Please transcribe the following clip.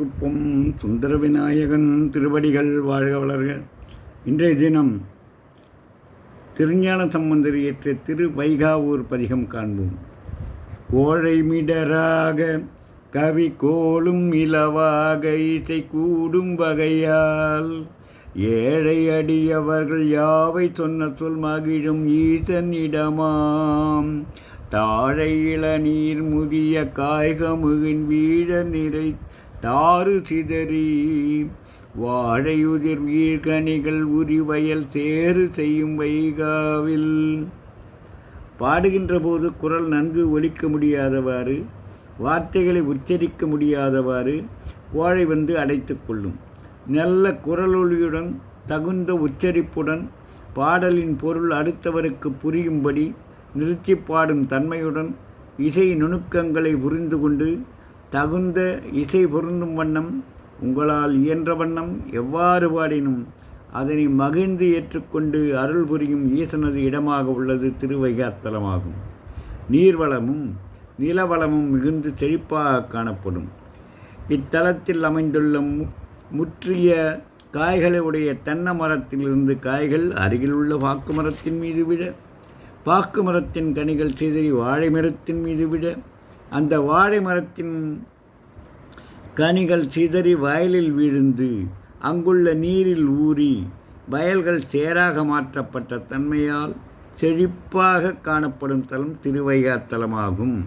திருப்பும் சுந்தர விநாயகன் திருவடிகள் வாழ்க வளர்க. இன்றைய தினம் திருஞான சம்பந்தர் இயற்றிய திரு வைகாவூர் பதிகம் காண்போம். கோழைமிடராக கவி கோலும் இலவாக இசை கூடும் வகையால் ஏழை அடியவர்கள் யாவை சொன்ன சொல் மகிழும் ஈசன் இடமாம். தாழை இளநீர் முதிய காய்கமுகின் வீழ நிறை தாறு சிதறி வாழையுதிர் வீழ்கனிகள் உரிவயல் சேறு செய்யும் வைகாவில். பாடுகின்ற போது குரல் நன்கு ஒலிக்க முடியாதவாறு வார்த்தைகளை உச்சரிக்க முடியாதவாறு கோழை வந்து அடைத்து கொள்ளும். நல்ல குரலொலியுடன் தகுந்த உச்சரிப்புடன் பாடலின் பொருள் அடுத்தவருக்கு புரியும்படி நிறுத்தி பாடும் தன்மையுடன் இசை நுணுக்கங்களை புரிந்து கொண்டு தகுந்த இசை பொருந்தும் வண்ணம் உங்களால் இயன்ற வண்ணம் எவ்வாறு பாடினும் அதனை மகிழ்ந்து ஏற்றுக்கொண்டு அருள் புரியும் ஈசனது இடமாக உள்ளது திருவைகாத்தலமாகும். நீர்வளமும் நிலவளமும் மிகுந்து செழிப்பாக காணப்படும். இத்தலத்தில் அமைந்துள்ள மு முற்றிய காய்களை உடைய தென்னை மரத்திலிருந்து காய்கள் அருகிலுள்ள பாக்கு மரத்தின் மீது விழ பாக்கு மரத்தின் கனிகள் சிதறி வாழை மரத்தின் மீது விட அந்த வாழை மரத்தின் கனிகள் சிதறி வயலில் விழுந்து அங்குள்ள நீரில் ஊறி வயல்கள் சேராக மாற்றப்பட்ட தன்மையால் செழிப்பாக காணப்படும் தலம் திருவைகாத்தலமாகும்